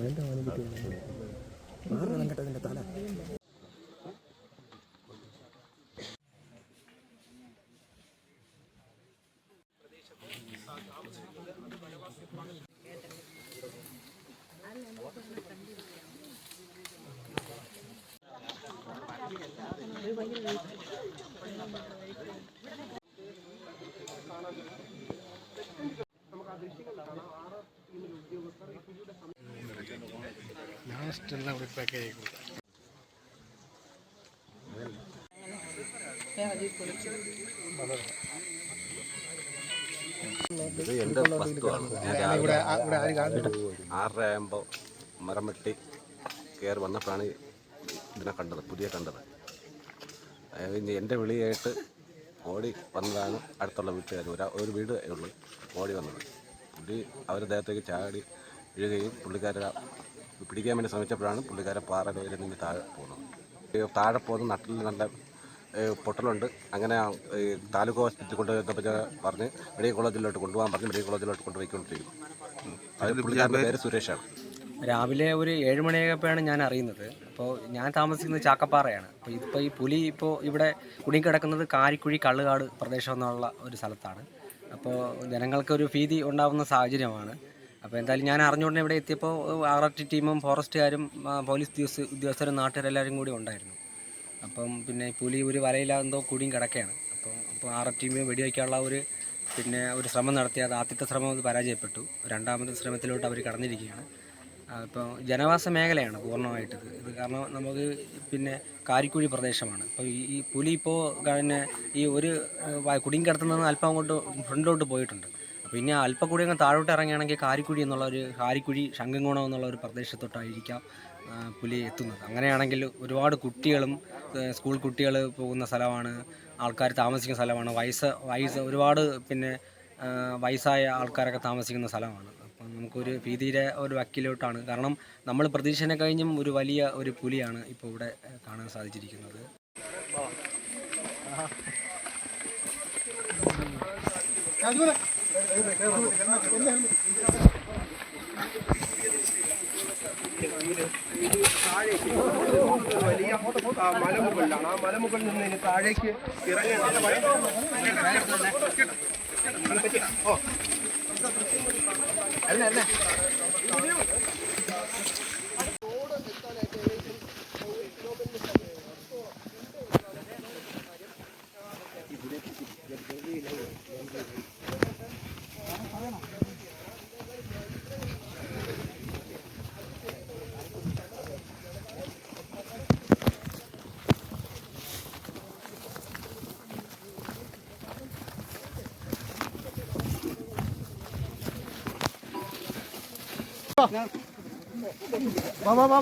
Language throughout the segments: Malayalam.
വേണ്ട അവനെ കിട്ടിയ തല അപ്പുറത്തൊന്നും ഇത് എന്റെ വസ്തുവാണ്. ഞാൻ രാവിലെ ആറര ആകുമ്പോൾ മരം വെട്ടി കയറി വന്നപ്പോഴാണ് ഇതിനെ കണ്ടത് പുതിയ കണ്ടത്. അതായത് എന്റെ വിളിയായിട്ട് ഓടി വന്നതാണ് അടുത്തുള്ള വീട്ടുകാർ. ഒരു ഒരു വീട് ഉള്ളു ഓടി വന്നത്. പുള്ളി അവരുടെ ദേഹത്തേക്ക് ചാടി വീഴുകയും പുള്ളിക്കാരെ പിടിക്കാൻ വേണ്ടി ശ്രമിച്ചപ്പോഴാണ് പുള്ളിക്കാരെ പാറ കയറി നിന്ന് താഴെ പോകുന്നത്. താഴെ പോകുന്ന നട്ടിൽ നല്ല പൊട്ടലുണ്ട്. അങ്ങനെ താലൂക്ക് ഹോസ്പിറ്റലിൽ കൊണ്ടുപോയപ്പോൾ പറഞ്ഞ് മെഡിക്കൽ കോളേജിലോട്ട് കൊണ്ടുപോകാൻ പറഞ്ഞ് മെഡിക്കൽ കോളേജിലോട്ട് കൊണ്ടുപോയിക്കൊണ്ടിരിക്കുന്നു. അത് പുള്ളിക്കാരന്റെ പേര് സുരേഷാണ്. രാവിലെ ഒരു ഏഴ് മണിയൊക്കെയാണ് ഞാൻ അറിയുന്നത്. അപ്പോൾ ഞാൻ താമസിക്കുന്നത് ചാക്കപ്പാറയാണ്. അപ്പോൾ ഇപ്പോൾ ഈ പുലി ഇപ്പോൾ ഇവിടെ കുടുങ്ങിക്കിടക്കുന്നത് കാരിക്കുഴി കള്ളുകാട് പ്രദേശം എന്നുള്ള ഒരു സ്ഥലത്താണ്. അപ്പോൾ ജനങ്ങൾക്ക് ഒരു ഭീതി ഉണ്ടാകുന്ന സാഹചര്യമാണ്. അപ്പോൾ എന്തായാലും ഞാൻ അറിഞ്ഞുകൊണ്ട് ഇവിടെ എത്തിയപ്പോൾ ആർ ആർ ടി ടീമും ഫോറസ്റ്റുകാരും പോലീസ് ഉദ്യോഗസ്ഥ ഉദ്യോഗസ്ഥരും നാട്ടുകാരെല്ലാവരും കൂടി ഉണ്ടായിരുന്നു. അപ്പം പിന്നെ പുലി ഒരു വലയിലെന്തോ കൂടിയും കിടക്കുകയാണ് അപ്പോൾ അപ്പോൾ ആർ ആർ ടീമിന് വെടിവെക്കാനുള്ള ഒരു പിന്നെ ഒരു ശ്രമം നടത്തി അത് ആദ്യത്തെ ശ്രമം അത് പരാജയപ്പെട്ടു. രണ്ടാമത്തെ ശ്രമത്തിലോട്ട് അവർ കടന്നിരിക്കുകയാണ്. അപ്പോൾ ജനവാസ മേഖലയാണ് പൂർണമായിട്ട് ഇത്. കാരണം നമുക്ക് പിന്നെ കാരിക്കുഴി പ്രദേശമാണ്. അപ്പോൾ ഈ പുലി ഇപ്പോൾ പിന്നെ ഈ ഒരു കിടത്തുന്നത് അല്പം അങ്ങോട്ട് ഫ്രണ്ടിലോട്ട് പോയിട്ടുണ്ട്. ഇനി അല്പം കൂടി അങ്ങ് താഴോട്ട് ഇറങ്ങുകയാണെങ്കിൽ കാരിക്കുഴി എന്നുള്ള ഒരു കാരിക്കുഴി ശങ്കങ്കോണം എന്നുള്ള ഒരു പ്രദേശത്തോട്ടായിരിക്കാം പുലി എത്തുന്നത്. അങ്ങനെയാണെങ്കിൽ ഒരുപാട് കുട്ടികളും സ്കൂൾ കുട്ടികൾ പോകുന്ന സ്ഥലമാണ് ആൾക്കാർ താമസിക്കുന്ന സ്ഥലമാണ് വയസ്സ് വയസ്സ് ഒരുപാട് പിന്നെ വയസ്സായ ആൾക്കാരൊക്കെ താമസിക്കുന്ന സ്ഥലമാണ്. അപ്പം നമുക്കൊരു ഭീതിയുടെ ഒരു വക്കിലോട്ടാണ്. കാരണം നമ്മൾ പ്രതീക്ഷനെ കഴിഞ്ഞും ഒരു വലിയ ഒരു പുലിയാണ് ഇപ്പോൾ ഇവിടെ കാണാൻ സാധിച്ചിരിക്കുന്നത്. വലിയ മലമുകളിലാണ് ആ മലമുകളിൽ നിന്ന് ഇനി താഴേക്ക്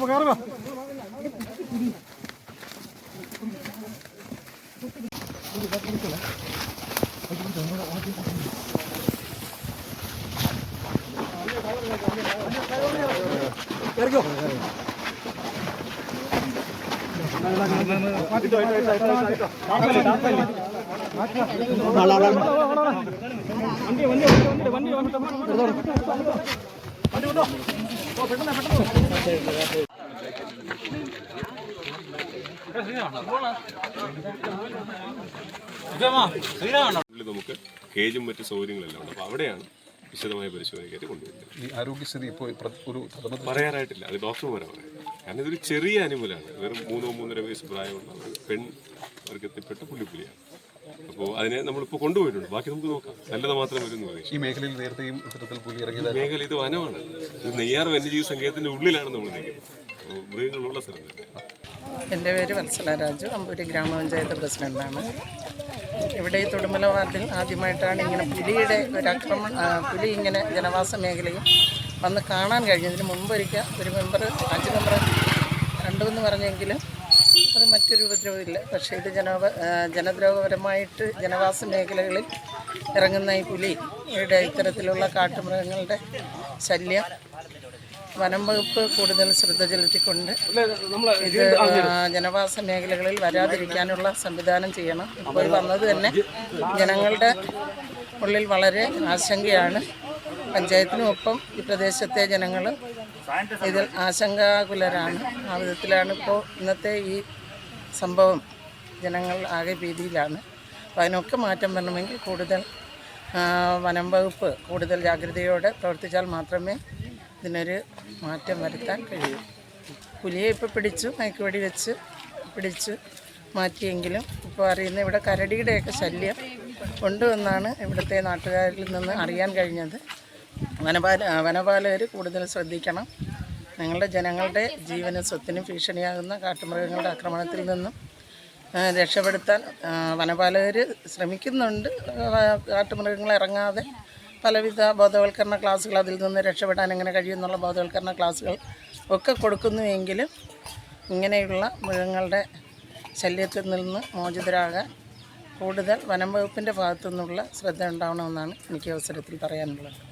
ഉള്ളിൽ നമുക്ക് കേജും മറ്റ് സൗകര്യങ്ങളെല്ലാം ഉണ്ട്. അപ്പോൾ അവിടെയാണ് വിശദമായ പരിശോധനയ്ക്കായിട്ട് കൊണ്ടുവരുന്നത്. ഈ ആരോഗ്യസ്ഥിതി ഇപ്പോൾ ഒരു പ്രഥമ പറയാറായിട്ടില്ല. അത് ഡോക്ടർമാരാണ് പറയാം. കാരണം ഇതൊരു ചെറിയ അനിമലാണ്. വെറും മൂന്നോ മൂന്നര വയസ്സ് പ്രായമുള്ള പെൺ വർഗത്തിൽപ്പെട്ട പുള്ളിപ്പുലിയാണ്. അപ്പോൾ അതിനെ നമ്മളിപ്പോൾ കൊണ്ടുപോയിട്ടുണ്ട്. ബാക്കി നമുക്ക് നോക്കാം. നല്ലത് മാത്രം വരും എന്ന് ഈ മേഖലയിൽ നേരത്തെയും ഇത്തരത്തിൽ പുലി ഇറങ്ങിയത് മേഖല ഇത് വനമാണ്. ഇത് നെയ്യാർ വന്യജീവി സങ്കേതത്തിന്റെ ഉള്ളിലാണ് നമ്മൾ നിൽക്കുന്നത്. മൃഗങ്ങളുള്ള സ്ഥലം. എന്റെ പേര് വത്സല രാജു. അമ്പൂരി ഗ്രാമപഞ്ചായത്ത് പ്രസിഡന്റാണ്. ഇവിടെ ഈ തൊടുമല വാർഡിൽ ആദ്യമായിട്ടാണ് ഇങ്ങനെ പുലിയുടെ ഒരു ആക്രമണം പുലി ഇങ്ങനെ ജനവാസ മേഖലയിൽ വന്ന് കാണാൻ കഴിഞ്ഞതിന് മുമ്പ് ഒരിക്കൽ ഒരു മെമ്പർ അഞ്ച് മെമ്പർ കണ്ടു എന്ന് പറഞ്ഞെങ്കിലും അത് മറ്റൊരു ഉപദ്രവമില്ല. പക്ഷേ ഇത് ജനവ ജനദ്രോഹപരമായിട്ട് ജനവാസ മേഖലകളിൽ ഇറങ്ങുന്ന ഈ പുലി ഇവിടെ ഇത്തരത്തിലുള്ള കാട്ടുമൃഗങ്ങളുടെ ശല്യം വനം വകുപ്പ് കൂടുതൽ ശ്രദ്ധ ചെലുത്തിക്കൊണ്ട് ഇത് ജനവാസ മേഖലകളിൽ വരാതിരിക്കാനുള്ള സംവിധാനം ചെയ്യണം. ഇപ്പോൾ വന്നത് തന്നെ ജനങ്ങളുടെ ഉള്ളിൽ വളരെ ആശങ്കയാണ്. പഞ്ചായത്തിനുമൊപ്പം ഈ പ്രദേശത്തെ ജനങ്ങൾ ഇതിൽ ആശങ്കാകുലരാണ്. ആ വിധത്തിലാണ് ഇപ്പോൾ ഇന്നത്തെ ഈ സംഭവം. ജനങ്ങൾ ആകെ ഭീതിയിലാണ്. അപ്പോൾ അതിനൊക്കെ മാറ്റം വരണമെങ്കിൽ കൂടുതൽ വനം വകുപ്പ് കൂടുതൽ ജാഗ്രതയോടെ പ്രവർത്തിച്ചാൽ മാത്രമേ ഇതിനൊരു മാറ്റം വരുത്താൻ കഴിയൂ. പുലിയെ ഇപ്പോൾ പിടിച്ചു മയക്കുവടി വെച്ച് പിടിച്ച് മാറ്റിയെങ്കിലും ഇപ്പോൾ അറിയുന്ന ഇവിടെ കരടിയുടെയൊക്കെ ശല്യം ഉണ്ട് എന്നാണ് ഇവിടുത്തെ നാട്ടുകാരിൽ നിന്ന് അറിയാൻ കഴിഞ്ഞത്. വനപാല വനപാലകർ കൂടുതൽ ശ്രദ്ധിക്കണം. നിങ്ങളുടെ ജനങ്ങളുടെ ജീവനും സ്വത്തിനും ഭീഷണിയാകുന്ന കാട്ടുമൃഗങ്ങളുടെ ആക്രമണത്തിൽ നിന്നും രക്ഷപ്പെടുത്താൻ വനപാലകർ ശ്രമിക്കുന്നുണ്ട്. കാട്ടുമൃഗങ്ങൾ ഇറങ്ങാതെ പലവിധ ബോധവൽക്കരണ ക്ലാസ്സുകൾ അതിൽ നിന്ന് രക്ഷപ്പെടാൻ എങ്ങനെ കഴിയുമെന്നുള്ള ബോധവൽക്കരണ ക്ലാസ്സുകൾ ഒക്കെ കൊടുക്കുന്നുവെങ്കിലും ഇങ്ങനെയുള്ള മൃഗങ്ങളുടെ ശല്യത്തിൽ നിന്ന് മോചിതരാകാൻ കൂടുതൽ വനം വകുപ്പിന്റെ ഭാഗത്തു നിന്നുള്ള ശ്രദ്ധ ഉണ്ടാവണമെന്നാണ് എനിക്ക് അവസരത്തിൽ പറയാനുള്ളത്.